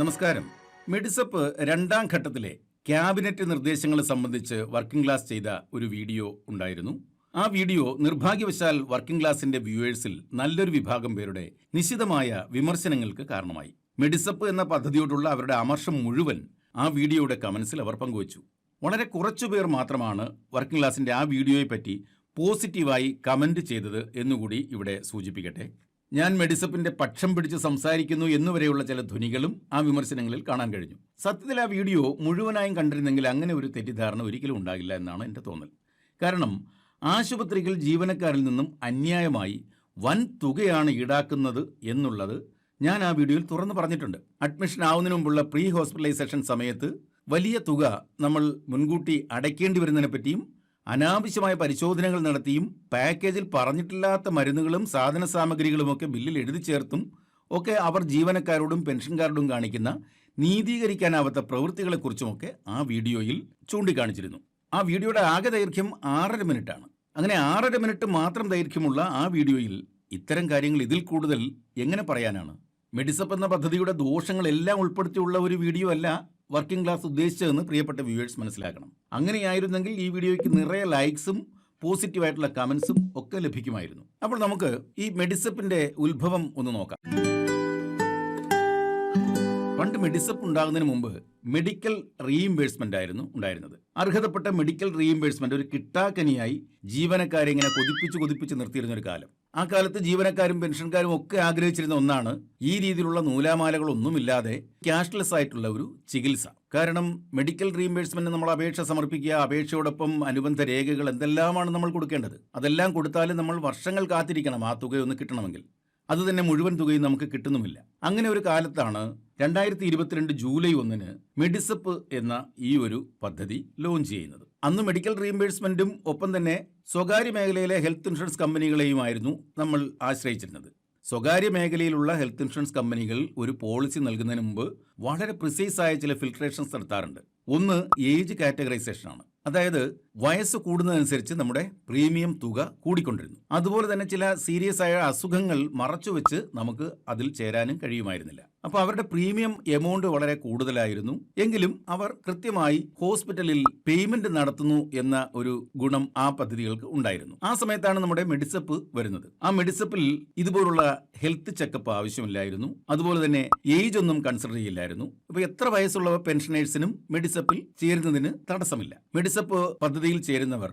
നമസ്കാരം. മെഡിസപ്പ് രണ്ടാം ഘട്ടത്തിലെ ക്യാബിനറ്റ് നിർദ്ദേശങ്ങൾ സംബന്ധിച്ച് വർക്കിംഗ് ക്ലാസ് ചെയ്ത ഒരു വീഡിയോ ഉണ്ടായിരുന്നു. ആ വീഡിയോ നിർഭാഗ്യവശാൽ വർക്കിംഗ് ക്ലാസിന്റെ വ്യൂവേഴ്സിൽ നല്ലൊരു വിഭാഗം പേരുടെ നിശിതമായ വിമർശനങ്ങൾക്ക് കാരണമായി. മെഡിസപ്പ് എന്ന പദ്ധതിയോടുള്ള അവരുടെ അമർഷം മുഴുവൻ ആ വീഡിയോയുടെ കമൻസിൽ അവർ പങ്കുവച്ചു. വളരെ കുറച്ചു പേർ മാത്രമാണ് വർക്കിംഗ് ക്ലാസിന്റെ ആ വീഡിയോയെ പറ്റി പോസിറ്റീവായി കമന്റ് ചെയ്തത് എന്നുകൂടി ഇവിടെ സൂചിപ്പിക്കട്ടെ. ഞാൻ മെഡിസപ്പിന്റെ പക്ഷം പിടിച്ച് സംസാരിക്കുന്നു എന്നുവരെയുള്ള ചില ധ്വനികളും ആ വിമർശനങ്ങളിൽ കാണാൻ കഴിഞ്ഞു. സത്യത്തിൽ ആ വീഡിയോ മുഴുവനായും കണ്ടിരുന്നെങ്കിൽ അങ്ങനെ ഒരു തെറ്റിദ്ധാരണ ഒരിക്കലും ഉണ്ടാകില്ല എന്നാണ് എന്റെ തോന്നൽ. കാരണം ആശുപത്രികൾ ജീവനക്കാരിൽ നിന്നും അന്യായമായി വൻ തുകയാണ് ഈടാക്കുന്നത് എന്നുള്ളത് ഞാൻ ആ വീഡിയോയിൽ തുറന്നു പറഞ്ഞിട്ടുണ്ട്. അഡ്മിഷൻ ആവുന്നതിന് മുമ്പുള്ള പ്രീ ഹോസ്പിറ്റലൈസേഷൻ സമയത്ത് വലിയ തുക നമ്മൾ മുൻകൂട്ടി അടയ്ക്കേണ്ടി വരുന്നതിനെ പറ്റിയും അനാവശ്യമായ പരിശോധനകൾ നടത്തിയും പാക്കേജിൽ പറഞ്ഞിട്ടില്ലാത്ത മരുന്നുകളും സാധന സാമഗ്രികളുമൊക്കെ ബില്ലിൽ എഴുതി ചേർത്തും ഒക്കെ അവർ ജീവനക്കാരോടും പെൻഷൻകാരോടും കാണിക്കുന്ന നീതീകരിക്കാനാവാത്ത പ്രവൃത്തികളെക്കുറിച്ചുമൊക്കെ ആ വീഡിയോയിൽ ചൂണ്ടിക്കാണിച്ചിരുന്നു. ആ വീഡിയോയുടെ ആകെ ദൈർഘ്യം ആറര മിനിറ്റാണ്. അങ്ങനെ ആറര മിനിറ്റ് മാത്രം ദൈർഘ്യമുള്ള ആ വീഡിയോയിൽ ഇത്തരം കാര്യങ്ങൾ ഇതിൽ കൂടുതൽ എങ്ങനെ പറയാനാണ്? മെഡിസപ്പ് എന്ന പദ്ധതിയുടെ ദോഷങ്ങളെല്ലാം ഉൾപ്പെടുത്തിയുള്ള ഒരു വീഡിയോ അല്ല വർക്കിംഗ് ക്ലാസ് ഉദ്ദേശിച്ചതെന്ന് പ്രിയപ്പെട്ട വ്യൂവേഴ്സ് മനസ്സിലാക്കണം. അങ്ങനെയായിരുന്നെങ്കിൽ ഈ വീഡിയോയ്ക്ക് നിറയെ ലൈക്സും പോസിറ്റീവായിട്ടുള്ള കമൻസും ഒക്കെ ലഭിക്കുമായിരുന്നു. അപ്പോൾ നമുക്ക് ഈ മെഡിസപ്പിന്റെ ഉത്ഭവം ഒന്ന് നോക്കാം. പണ്ട് മെഡിസപ്പ് ഉണ്ടാകുന്നതിന് മുമ്പ് മെഡിക്കൽ റീഇംബേഴ്സ്മെന്റ് ആയിരുന്നു ഉണ്ടായിരുന്നത്. അർഹതപ്പെട്ട മെഡിക്കൽ റീഇംബേഴ്സ്മെന്റ് ഒരു കിട്ടാക്കനിയായി ജീവനക്കാരെ ഇങ്ങനെ കൊതിപ്പിച്ച് കൊതിപ്പിച്ച് നിർത്തിയിരുന്ന ഒരു കാലം. ആ കാലത്ത് ജീവനക്കാരും പെൻഷൻകാരും ഒക്കെ ആഗ്രഹിച്ചിരുന്ന ഒന്നാണ് ഈ രീതിയിലുള്ള നൂലാമാലകളൊന്നുമില്ലാതെ ക്യാഷ്ലെസ് ആയിട്ടുള്ള ഒരു ചികിത്സ. കാരണം മെഡിക്കൽ റീഇംബേഴ്സ്മെന്റ് നമ്മൾ അപേക്ഷ സമർപ്പിക്കുക അപേക്ഷയോടൊപ്പം അനുബന്ധ രേഖകൾ എന്തെല്ലാമാണ് നമ്മൾ കൊടുക്കേണ്ടത്? അതെല്ലാം കൊടുത്താലും നമ്മൾ വർഷങ്ങൾ കാത്തിരിക്കണം ആ തുകയൊന്ന് കിട്ടണമെങ്കിൽ. അത് തന്നെ മുഴുവൻ തുകയും നമുക്ക് കിട്ടുന്നുമില്ല. അങ്ങനെ ഒരു കാലത്താണ് രണ്ടായിരത്തി ഇരുപത്തിരണ്ട് ജൂലൈ ഒന്നിന് മെഡിസപ്പ് എന്ന ഈ ഒരു പദ്ധതി ലോഞ്ച് ചെയ്യുന്നത്. അന്ന് മെഡിക്കൽ റീഇംബേഴ്സ്മെന്റും ഒപ്പം തന്നെ സ്വകാര്യ മേഖലയിലെ ഹെൽത്ത് ഇൻഷുറൻസ് കമ്പനികളെയുമായിരുന്നു നമ്മൾ ആശ്രയിച്ചിരുന്നത്. സ്വകാര്യ മേഖലയിലുള്ള ഹെൽത്ത് ഇൻഷുറൻസ് കമ്പനികൾ ഒരു പോളിസി നൽകുന്നതിന് മുമ്പ് വളരെ പ്രിസൈസ് ആയ ചില ഫിൽട്രേഷൻസ് നടത്താറുണ്ട്. ഒന്ന് ഏജ് കാറ്റഗറൈസേഷൻ ആണ് അതായത് വയസ്സ് കൂടുന്നതനുസരിച്ച് നമ്മുടെ പ്രീമിയം തുക കൂടിക്കൊണ്ടിരുന്നു. അതുപോലെ തന്നെ ചില സീരിയസ് ആയ അസുഖങ്ങൾ മറച്ചുവെച്ച് നമുക്ക് അതിൽ ചേരാനും കഴിയുമായിരുന്നില്ല. അപ്പോൾ അവരുടെ പ്രീമിയം എമൗണ്ട് വളരെ കൂടുതലായിരുന്നു. എങ്കിലും അവർ കൃത്യമായി ഹോസ്പിറ്റലിൽ പേയ്മെന്റ് നടത്തുന്നു എന്ന ഒരു ഗുണം ആ പദ്ധതികൾക്ക് ഉണ്ടായിരുന്നു. ആ സമയത്താണ് നമ്മുടെ മെഡിസപ്പ് വരുന്നത്. ആ മെഡിസപ്പിൽ ഇതുപോലുള്ള ഹെൽത്ത് ചെക്കപ്പ് ആവശ്യമില്ലായിരുന്നു. അതുപോലെ തന്നെ ഏജ് ഒന്നും കൺസിഡർ ചെയ്യില്ലായിരുന്നു. അപ്പോൾ എത്ര വയസ്സുള്ള പെൻഷനേഴ്സിനും മെഡിസപ്പിൽ ചേരുന്നതിന് തടസ്സമില്ല. മെഡിസപ്പ് പദ്ധതിയിൽ ചേരുന്നവർ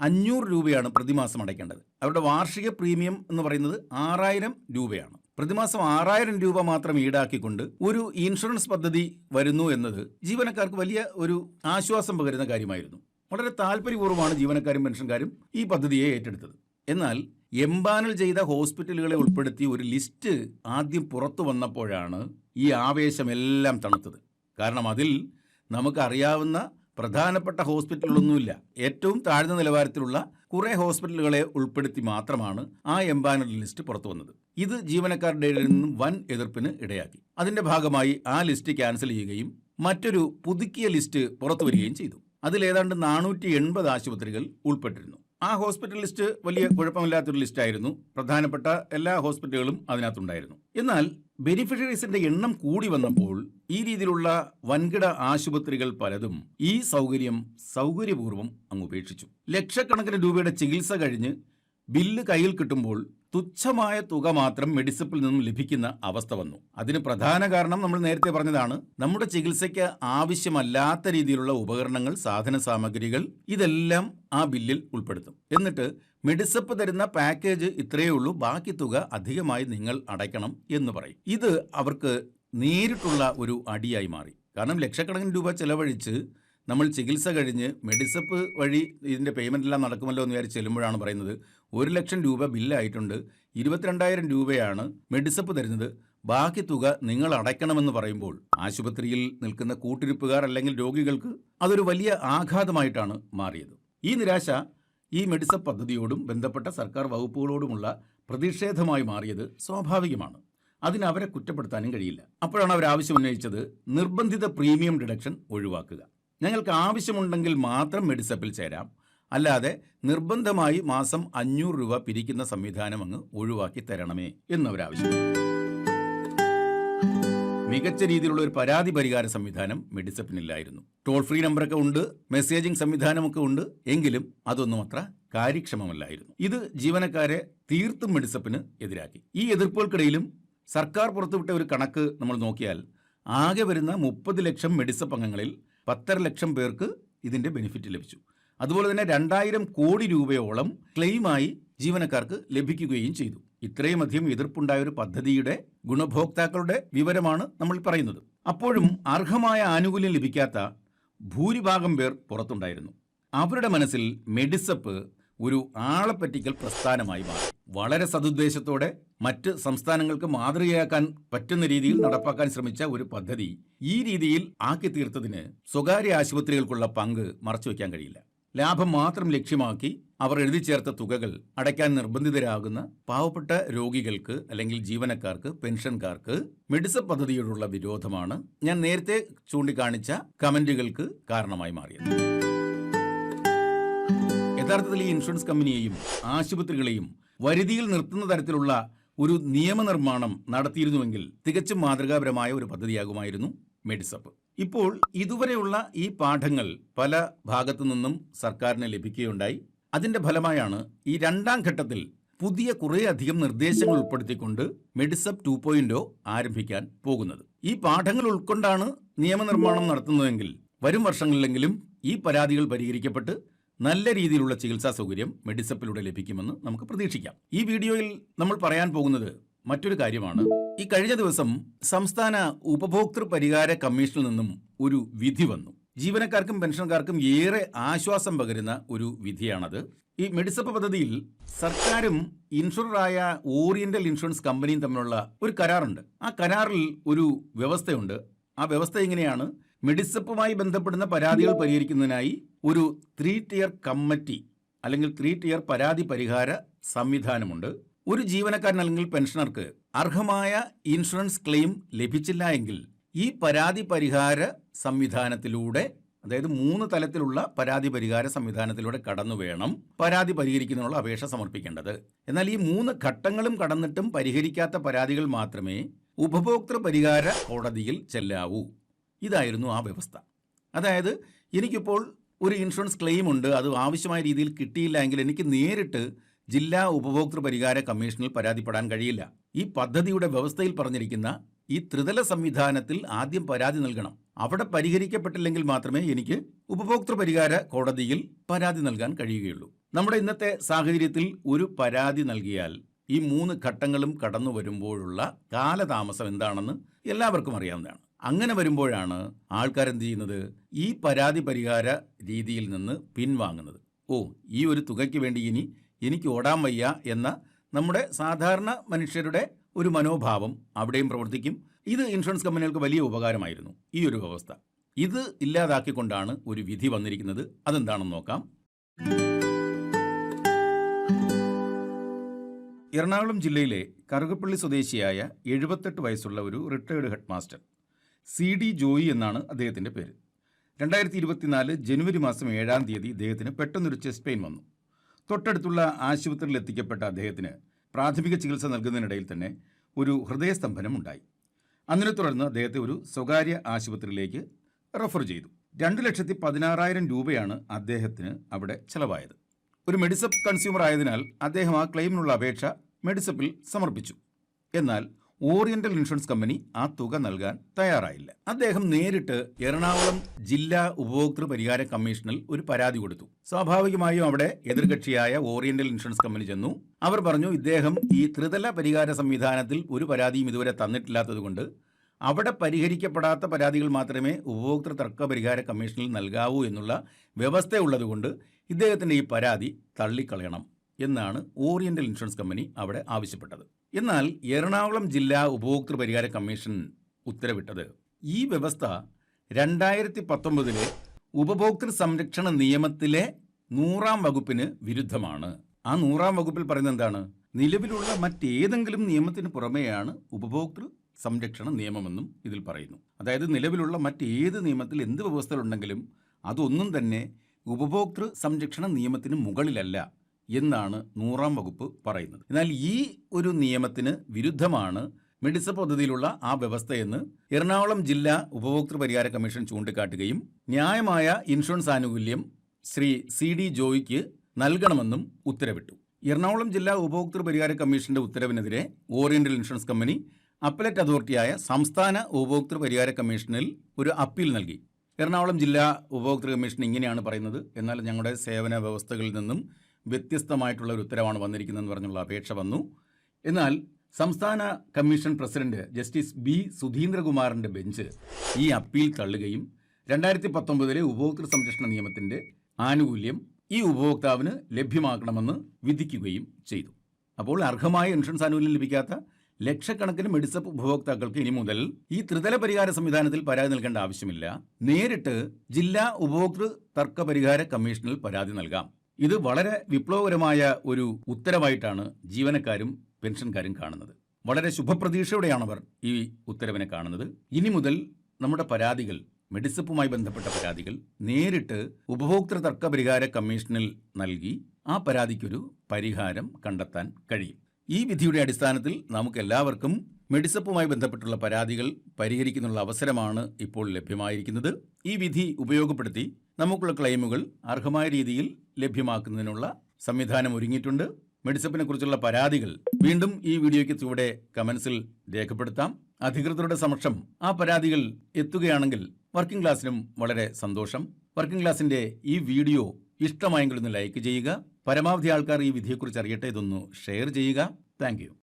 അഞ്ഞൂറ് രൂപയാണ് പ്രതിമാസം അടയ്ക്കേണ്ടത്. അവരുടെ വാർഷിക പ്രീമിയം എന്ന് പറയുന്നത് ആറായിരം രൂപയാണ്. പ്രതിമാസം ആറായിരം രൂപ മാത്രം ഈടാക്കിക്കൊണ്ട് ഒരു ഇൻഷുറൻസ് പദ്ധതി വരുന്നു എന്നത് ജീവനക്കാർക്ക് വലിയ ഒരു ആശ്വാസം പകരുന്ന കാര്യമായിരുന്നു. വളരെ താല്പര്യപൂർവമാണ് ജീവനക്കാരും പെൻഷൻകാരും ഈ പദ്ധതിയെ ഏറ്റെടുത്തത്. എന്നാൽ എംപാനൽ ചെയ്ത ഹോസ്പിറ്റലുകളെ ഉൾപ്പെടുത്തി ഒരു ലിസ്റ്റ് ആദ്യം പുറത്തു വന്നപ്പോഴാണ് ഈ ആവേശമെല്ലാം തണുത്തത്. കാരണം അതിൽ നമുക്കറിയാവുന്ന പ്രധാനപ്പെട്ട ഹോസ്പിറ്റലുകളൊന്നുമില്ല. ഏറ്റവും താഴ്ന്ന നിലവാരത്തിലുള്ള കുറെ ഹോസ്പിറ്റലുകളെ ഉൾപ്പെടുത്തി മാത്രമാണ് ആ എംപാനൽ ലിസ്റ്റ് പുറത്തു വന്നത്. ഇത് ജീവനക്കാരുടെ നിന്നും വൻ എതിർപ്പിന് ഇടയാക്കി. അതിന്റെ ഭാഗമായി ആ ലിസ്റ്റ് ക്യാൻസൽ ചെയ്യുകയും മറ്റൊരു പുതുക്കിയ ലിസ്റ്റ് പുറത്തു വരികയും ചെയ്തു. അതിൽ ഏതാണ്ട് നാനൂറ്റി എൺപത് ആശുപത്രികൾ ഉൾപ്പെട്ടിരുന്നു. ആ ഹോസ്പിറ്റൽ ലിസ്റ്റ് വലിയ കുഴപ്പമില്ലാത്തൊരു ലിസ്റ്റായിരുന്നു. പ്രധാനപ്പെട്ട എല്ലാ ഹോസ്പിറ്റലുകളും അതിനകത്തുണ്ടായിരുന്നു. എന്നാൽ ബെനിഫിഷ്യറീസിന്റെ എണ്ണം കൂടി വന്നപ്പോൾ ഈ രീതിയിലുള്ള വൻകിട ആശുപത്രികൾ പലതും ഈ സൗകര്യം സൗകര്യപൂർവം അങ്ങ് ഉപേക്ഷിച്ചു. ലക്ഷക്കണക്കിന് രൂപയുടെ ചികിത്സ കഴിഞ്ഞ് ബില്ല് കയ്യിൽ കിട്ടുമ്പോൾ തുച്ഛമായ തുക മാത്രം മെഡിസിപ്പിൽ നിന്നും ലഭിക്കുന്ന അവസ്ഥ വന്നു. അതിന് പ്രധാന കാരണം നമ്മൾ നേരത്തെ പറഞ്ഞതാണ്. നമ്മുടെ ചികിത്സയ്ക്ക് ആവശ്യമല്ലാത്ത രീതിയിലുള്ള ഉപകരണങ്ങൾ സാധന സാമഗ്രികൾ ഇതെല്ലാം ആ ബില്ലിൽ ഉൾപ്പെടുത്തും. എന്നിട്ട് മെഡിസപ്പ് തരുന്ന പാക്കേജ് ഇത്രയേ ഉള്ളൂ. ബാക്കി തുക അധികമായി നിങ്ങൾ അടയ്ക്കണം എന്ന് പറയും. ഇത് അവർക്ക് നേരിട്ടുള്ള ഒരു അടിയായി മാറി. കാരണം ലക്ഷക്കണക്കിന് രൂപ ചെലവഴിച്ച് നമ്മൾ ചികിത്സ കഴിഞ്ഞ് മെഡിസപ്പ് വഴി ഇതിന്റെ പേയ്മെന്റ് എല്ലാം നടക്കുമല്ലോ എന്ന് വിചാരിച്ച് ചെല്ലുമ്പോഴാണ് പറയുന്നത് ഒരു ലക്ഷം രൂപ ബില്ലായിട്ടുണ്ട് ഇരുപത്തിരണ്ടായിരം രൂപയാണ് മെഡിസപ്പ് തരുന്നത് ബാക്കി തുക നിങ്ങൾ അടയ്ക്കണമെന്ന് പറയുമ്പോൾ ആശുപത്രിയിൽ നിൽക്കുന്ന കൂട്ടിരിപ്പുകാർ അല്ലെങ്കിൽ രോഗികൾക്ക് അതൊരു വലിയ ആഘാതമായിട്ടാണ് മാറിയത്. ഈ നിരാശ ഈ മെഡിസപ്പ് പദ്ധതിയോടും ബന്ധപ്പെട്ട സർക്കാർ വകുപ്പുകളോടുമുള്ള പ്രതിഷേധമായി മാറിയത് സ്വാഭാവികമാണ്. അതിന് അവരെ കുറ്റപ്പെടുത്താനും കഴിയില്ല. അപ്പോഴാണ് അവർ ആവശ്യം ഉന്നയിച്ചത് നിർബന്ധിത പ്രീമിയം ഡിഡക്ഷൻ ഒഴിവാക്കുക. ഞങ്ങൾക്ക് ആവശ്യമുണ്ടെങ്കിൽ മാത്രം മെഡിസപ്പിൽ ചേരാം. അല്ലാതെ നിർബന്ധമായി മാസം അഞ്ഞൂറ് രൂപ പിരിക്കുന്ന സംവിധാനം അങ്ങ് ഒഴിവാക്കി തരണമേ എന്നവരാവശ്യം മികച്ച രീതിയിലുള്ള ഒരു പരാതി പരിഹാര സംവിധാനം മെഡിസപ്പിനില്ലായിരുന്നു ടോൾ ഫ്രീ നമ്പറൊക്കെ ഉണ്ട് മെസ്സേജിംഗ് സംവിധാനമൊക്കെ ഉണ്ട് എങ്കിലും അതൊന്നും അത്ര കാര്യക്ഷമമല്ലായിരുന്നു. ഇത് ജീവനക്കാരെ തീർത്തും മെഡിസപ്പിന് എതിരാക്കി. ഈ എതിർപ്പുകൾക്കിടയിലും സർക്കാർ പുറത്തുവിട്ട ഒരു കണക്ക് നമ്മൾ നോക്കിയാൽ ആകെ വരുന്ന മുപ്പത് ലക്ഷം മെഡിസപ്പ് അംഗങ്ങളിൽ പത്തര ലക്ഷം പേർക്ക് ഇതിന്റെ ബെനിഫിറ്റ് ലഭിച്ചു. അതുപോലെ തന്നെ രണ്ടായിരം കോടി രൂപയോളം ക്ലെയിമായി ജീവനക്കാർക്ക് ലഭിക്കുകയും ചെയ്തു. ഇത്രയും അധികം എതിർപ്പുണ്ടായ ഒരു പദ്ധതിയുടെ ഗുണഭോക്താക്കളുടെ വിവരമാണ് നമ്മൾ പറയുന്നത്. അപ്പോഴും അർഹമായ ആനുകൂല്യം ലഭിക്കാത്ത ഭൂരിഭാഗം പേർ പുറത്തുണ്ടായിരുന്നു. അവരുടെ മനസ്സിൽ മെഡിസപ്പ് ഒരു ആളെപ്പറ്റിക്കൽ പ്രസ്ഥാനമായി മാറി. വളരെ സതുദ്ദേശത്തോടെ മറ്റ് സംസ്ഥാനങ്ങൾക്ക് മാതൃകയാക്കാൻ പറ്റുന്ന രീതിയിൽ നടപ്പാക്കാൻ ശ്രമിച്ച ഒരു പദ്ധതി ഈ രീതിയിൽ ആക്കി തീർത്തതിന് സ്വകാര്യ ആശുപത്രികൾക്കുള്ള പങ്ക് മറച്ചുവെക്കാൻ കഴിയില്ല. ലാഭം മാത്രം ലക്ഷ്യമാക്കി അവർ എഴുതി ചേർത്ത തുകകൾ അടയ്ക്കാൻ നിർബന്ധിതരാകുന്ന പാവപ്പെട്ട രോഗികൾക്ക് അല്ലെങ്കിൽ ജീവനക്കാർക്ക് പെൻഷൻകാർക്ക് മെഡിസപ്പ് പദ്ധതിയോടുള്ള വിരോധമാണ് ഞാൻ നേരത്തെ ചൂണ്ടിക്കാണിച്ച കമന്റുകൾക്ക് കാരണമായി മാറിയത്. യഥാർത്ഥത്തിൽ ഈ ഇൻഷുറൻസ് കമ്പനിയെയും ആശുപത്രികളെയും വരുതിയിൽ നിർത്തുന്ന തരത്തിലുള്ള ഒരു നിയമനിർമ്മാണം നടത്തിയിരുന്നുവെങ്കിൽ തികച്ചും മാതൃകാപരമായ ഒരു പദ്ധതിയാകുമായിരുന്നു മെഡിസപ്പ്. ഇപ്പോൾ ഇതുവരെയുള്ള ഈ പാഠങ്ങൾ പല ഭാഗത്തു നിന്നും സർക്കാരിന് ലഭിക്കുകയുണ്ടായി. അതിന്റെ ഫലമായാണ് ഈ രണ്ടാം ഘട്ടത്തിൽ പുതിയ കുറേയധികം നിർദ്ദേശങ്ങൾ ഉൾപ്പെടുത്തിക്കൊണ്ട് മെഡിസപ്പ് ടു പോയിന്റോ ആരംഭിക്കാൻ പോകുന്നത്. ഈ പാഠങ്ങൾ ഉൾക്കൊണ്ടാണ് നിയമനിർമ്മാണം നടത്തുന്നതെങ്കിൽ വരും വർഷങ്ങളിലെങ്കിലും ഈ പരാതികൾ പരിഹരിക്കപ്പെട്ട് നല്ല രീതിയിലുള്ള ചികിത്സാ സൗകര്യം മെഡിസപ്പിലൂടെ ലഭിക്കുമെന്ന് നമുക്ക് പ്രതീക്ഷിക്കാം. ഈ വീഡിയോയിൽ നമ്മൾ പറയാൻ പോകുന്നത് മറ്റൊരു കാര്യമാണ്. ഈ കഴിഞ്ഞ ദിവസം സംസ്ഥാന ഉപഭോക്തൃ പരിഹാര കമ്മീഷനിൽ നിന്നും ഒരു വിധി വന്നു. ജീവനക്കാർക്കും പെൻഷൻകാർക്കും ഏറെ ആശ്വാസം പകരുന്ന ഒരു വിധിയാണത്. ഈ മെഡിസപ്പ് പദ്ധതിയിൽ സർക്കാരും ഇൻഷുററായ ഓറിയന്റൽ ഇൻഷുറൻസ് കമ്പനിയും തമ്മിലുള്ള ഒരു കരാറുണ്ട്. ആ കരാറിൽ ഒരു വ്യവസ്ഥയുണ്ട്. ആ വ്യവസ്ഥ എങ്ങനെയാണ്? മെഡിസപ്പുമായി ബന്ധപ്പെടുന്ന പരാതികൾ പരിഹരിക്കുന്നതിനായി ഒരു ത്രീ ടിയർ കമ്മിറ്റി അല്ലെങ്കിൽ ത്രീ ടിയർ പരാതി പരിഹാര സംവിധാനമുണ്ട്. ഒരു ജീവനക്കാരൻ അല്ലെങ്കിൽ പെൻഷനർക്ക് അർഹമായ ഇൻഷുറൻസ് ക്ലെയിം ലഭിച്ചില്ല എങ്കിൽ ഈ പരാതി പരിഹാര സംവിധാനത്തിലൂടെ അതായത് മൂന്ന് തലത്തിലുള്ള പരാതി പരിഹാര സംവിധാനത്തിലൂടെ കടന്നു വേണം പരാതി പരിഹരിക്കുന്നതിനുള്ള അപേക്ഷ സമർപ്പിക്കേണ്ടത്. എന്നാൽ ഈ മൂന്ന് ഘട്ടങ്ങളും കടന്നിട്ടും പരിഹരിക്കാത്ത പരാതികൾ മാത്രമേ ഉപഭോക്തൃ പരിഹാര കോടതിയിൽ ചെല്ലാവൂ. ഇതായിരുന്നു ആ വ്യവസ്ഥ. അതായത് എനിക്കിപ്പോൾ ഒരു ഇൻഷുറൻസ് ക്ലെയിം ഉണ്ട് അത് ആവശ്യമായ രീതിയിൽ കിട്ടിയില്ല എങ്കിൽ എനിക്ക് നേരിട്ട് ജില്ലാ ഉപഭോക്തൃ പരിഹാര കമ്മീഷനിൽ പരാതിപ്പെടാൻ കഴിയില്ല. ഈ പദ്ധതിയുടെ വ്യവസ്ഥയിൽ പറഞ്ഞിരിക്കുന്ന ഈ ത്രിതല സംവിധാനത്തിൽ ആദ്യം പരാതി നൽകണം. അവിടെ പരിഹരിക്കപ്പെട്ടില്ലെങ്കിൽ മാത്രമേ എനിക്ക് ഉപഭോക്തൃ പരിഹാര കോടതിയിൽ പരാതി നൽകാൻ കഴിയുകയുള്ളൂ. നമ്മുടെ ഇന്നത്തെ സാഹചര്യത്തിൽ ഒരു പരാതി നൽകിയാൽ ഈ മൂന്ന് ഘട്ടങ്ങളും കടന്നു വരുമ്പോഴുള്ള കാലതാമസം എന്താണെന്ന് എല്ലാവർക്കും അറിയാവുന്നതാണ്. അങ്ങനെ വരുമ്പോഴാണ് ആൾക്കാർ എന്ത് ചെയ്യുന്നത് ഈ പരാതി പരിഹാര രീതിയിൽ നിന്ന് പിൻവാങ്ങുന്നത്. ഓ ഈ ഒരു തുകയ്ക്ക് വേണ്ടി ഇനി എനിക്ക് ഓടാൻ വയ്യ എന്ന നമ്മുടെ സാധാരണ മനുഷ്യരുടെ ഒരു മനോഭാവം അവിടെയും പ്രവർത്തിക്കും. ഇത് ഇൻഷുറൻസ് കമ്പനികൾക്ക് വലിയ ഉപകാരമായിരുന്നു. ഈ ഒരു വ്യവസ്ഥ. ഇത് ഇല്ലാതാക്കിക്കൊണ്ടാണ് ഒരു വിധി വന്നിരിക്കുന്നത്. അതെന്താണെന്ന് നോക്കാം. എറണാകുളം ജില്ലയിലെ കറുകപ്പള്ളി സ്വദേശിയായ എഴുപത്തെട്ട് വയസ്സുള്ള ഒരു retired head master C D Joy എന്നാണ് അദ്ദേഹത്തിന്റെ പേര്. രണ്ടായിരത്തി ഇരുപത്തിനാല് ജനുവരി മാസം ഏഴാം തീയതി ഇദ്ദേഹത്തിന് പെട്ടെന്നൊരു ചെസ്റ്റ് പെയിൻ വന്നു. തൊട്ടടുത്തുള്ള ആശുപത്രിയിൽ എത്തിക്കപ്പെട്ട അദ്ദേഹത്തിന് പ്രാഥമിക ചികിത്സ നൽകുന്നതിനിടയിൽ തന്നെ ഒരു ഹൃദയസ്തംഭനം ഉണ്ടായി. അതിനെ തുടർന്ന് അദ്ദേഹത്തെ ഒരു സ്വകാര്യ ആശുപത്രിയിലേക്ക് റെഫർ ചെയ്തു. രണ്ട് ലക്ഷത്തി പതിനാറായിരം രൂപയാണ് അദ്ദേഹത്തിന് അവിടെ ചെലവായത്. ഒരു മെഡിസപ്പ് കൺസ്യൂമർ ആയതിനാൽ അദ്ദേഹം ആ ക്ലെയിമിനുള്ള അപേക്ഷ മെഡിസപ്പിൽ സമർപ്പിച്ചു. എന്നാൽ ഓറിയന്റൽ ഇൻഷുറൻസ് കമ്പനി ആ തുക നൽകാൻ തയ്യാറായില്ല. അദ്ദേഹം നേരിട്ട് എറണാകുളം ജില്ലാ ഉപഭോക്തൃ പരിഹാര കമ്മീഷനിൽ ഒരു പരാതി കൊടുത്തു. സ്വാഭാവികമായും അവിടെ എതിർകക്ഷിയായ ഓറിയന്റൽ ഇൻഷുറൻസ് കമ്പനി ചെന്നു. അവർ പറഞ്ഞു ഇദ്ദേഹം ഈ ത്രിതല പരിഹാര സംവിധാനത്തിൽ ഒരു പരാതിയും ഇതുവരെ തന്നിട്ടില്ലാത്തതുകൊണ്ട് അവിടെ പരിഹരിക്കപ്പെടാത്ത പരാതികൾ മാത്രമേ ഉപഭോക്തൃ തർക്ക പരിഹാര കമ്മീഷനിൽ നൽകാവൂ എന്നുള്ള വ്യവസ്ഥയുള്ളതുകൊണ്ട് ഇദ്ദേഹത്തിന്റെ ഈ പരാതി തള്ളിക്കളയണം എന്നാണ് ഓറിയന്റൽ ഇൻഷുറൻസ് കമ്പനി അവിടെ ആവശ്യപ്പെട്ടത്. എന്നാൽ എറണാകുളം ജില്ലാ ഉപഭോക്തൃ പരിഹാര കമ്മീഷൻ ഉത്തരവിട്ടത്. ഈ വ്യവസ്ഥ രണ്ടായിരത്തി പത്തൊമ്പതിലെ ഉപഭോക്തൃ സംരക്ഷണ നിയമത്തിലെ നൂറാം വകുപ്പിന് വിരുദ്ധമാണ്. ആ നൂറാം വകുപ്പിൽ പറയുന്നത് എന്താണ്? നിലവിലുള്ള മറ്റേതെങ്കിലും നിയമത്തിന് പുറമെയാണ് ഉപഭോക്തൃ സംരക്ഷണ നിയമമെന്നും ഇതിൽ പറയുന്നു. അതായത് നിലവിലുള്ള മറ്റേത് നിയമത്തിൽ എന്ത് വ്യവസ്ഥകളുണ്ടെങ്കിലും അതൊന്നും തന്നെ ഉപഭോക്തൃ സംരക്ഷണ നിയമത്തിന് മുകളിലല്ല. എന്നാണ് നൂറാം വകുപ്പ് പറയുന്നത്. എന്നാൽ ഈ ഒരു നിയമത്തിന് വിരുദ്ധമാണ് മെഡിസ പദ്ധതിയിലുള്ള ആ വ്യവസ്ഥയെന്ന് എറണാകുളം ജില്ലാ ഉപഭോക്തൃ പരിഹാര കമ്മീഷൻ ചൂണ്ടിക്കാട്ടുകയും ന്യായമായ ഇൻഷുറൻസ് ആനുകൂല്യം ശ്രീ സി ഡി ജോയിക്ക് നൽകണമെന്നും ഉത്തരവിട്ടു. എറണാകുളം ജില്ലാ ഉപഭോക്തൃ പരിഹാര കമ്മീഷന്റെ ഉത്തരവിനെതിരെ ഓറിയന്റൽ ഇൻഷുറൻസ് കമ്പനി അപ്പലറ്റ് അതോറിറ്റിയായ സംസ്ഥാന ഉപഭോക്തൃ പരിഹാര കമ്മീഷനിൽ ഒരു അപ്പീൽ നൽകി. എറണാകുളം ജില്ലാ ഉപഭോക്തൃ കമ്മീഷൻ ഇങ്ങനെയാണ് പറയുന്നത്. എന്നാൽ ഞങ്ങളുടെ സേവന വ്യവസ്ഥകളിൽ നിന്നും വ്യത്യസ്തമായിട്ടുള്ള ഒരു ഉത്തരവാണ് വന്നിരിക്കുന്നതെന്ന് പറഞ്ഞുള്ള അപേക്ഷ വന്നു. എന്നാൽ സംസ്ഥാന കമ്മീഷൻ പ്രസിഡന്റ് ജസ്റ്റിസ് ബി സുധീന്ദ്രകുമാറിന്റെ ബെഞ്ച് ഈ അപ്പീൽ തള്ളുകയും രണ്ടായിരത്തി പത്തൊമ്പതിലെ ഉപഭോക്തൃ സംരക്ഷണ നിയമത്തിന്റെ ആനുകൂല്യം ഈ ഉപഭോക്താവിന് ലഭ്യമാക്കണമെന്ന് വിധിക്കുകയും ചെയ്തു. അപ്പോൾ അർഹമായ ഇൻഷുറൻസ് ആനുകൂല്യം ലഭിക്കാത്ത ലക്ഷക്കണക്കിന് മെഡിസപ്പ് ഉപഭോക്താക്കൾക്ക് ഇനി മുതൽ ഈ ത്രിതല പരിഹാര സംവിധാനത്തിൽ പരാതി നൽകേണ്ട ആവശ്യമില്ല. നേരിട്ട് ജില്ലാ ഉപഭോക്തൃ തർക്ക പരിഹാര കമ്മീഷനിൽ പരാതി നൽകാം. ഇത് വളരെ വിപ്ലവകരമായ ഒരു ഉത്തരവായിട്ടാണ് ജീവനക്കാരും പെൻഷൻകാരും കാണുന്നത്. വളരെ ശുഭപ്രതീക്ഷയോടെയാണ് അവർ ഈ ഉത്തരവിനെ കാണുന്നത്. ഇനി മുതൽ നമ്മുടെ പരാതികൾ മെഡിസപ്പുമായി ബന്ധപ്പെട്ട പരാതികൾ നേരിട്ട് ഉപഭോക്തൃ തർക്ക പരിഹാര കമ്മീഷനിൽ നൽകി ആ പരാതിക്കൊരു പരിഹാരം കണ്ടെത്താൻ കഴിയും. ഈ വിധിയുടെ അടിസ്ഥാനത്തിൽ നമുക്ക് എല്ലാവർക്കും മെഡിസപ്പുമായി ബന്ധപ്പെട്ടുള്ള പരാതികൾ പരിഹരിക്കുന്നുള്ള അവസരമാണ് ഇപ്പോൾ ലഭ്യമായിരിക്കുന്നത്. ഈ വിധി ഉപയോഗപ്പെടുത്തി നമുക്കുള്ള ക്ലെയിമുകൾ അർഹമായ രീതിയിൽ ലഭ്യമാക്കുന്നതിനുള്ള സംവിധാനം ഒരുങ്ങിയിട്ടുണ്ട്. മെഡിസപ്പിനെ കുറിച്ചുള്ള പരാതികൾ വീണ്ടും ഈ വീഡിയോയ്ക്ക് ചുവടെ കമൻസിൽ രേഖപ്പെടുത്താം. അധികൃതരുടെ സമക്ഷം ആ പരാതികൾ എത്തുകയാണെങ്കിൽ വർക്കിംഗ് ക്ലാസ്സിനും വളരെ സന്തോഷം. വർക്കിംഗ് ക്ലാസിന്റെ ഈ വീഡിയോ ഇഷ്ടമായെങ്കിൽ ഒന്ന് ലൈക്ക് ചെയ്യുക. പരമാവധി ആൾക്കാർ ഈ വിധിയെക്കുറിച്ച് അറിയട്ടെ ഇതൊന്ന് ഷെയർ ചെയ്യുക. താങ്ക്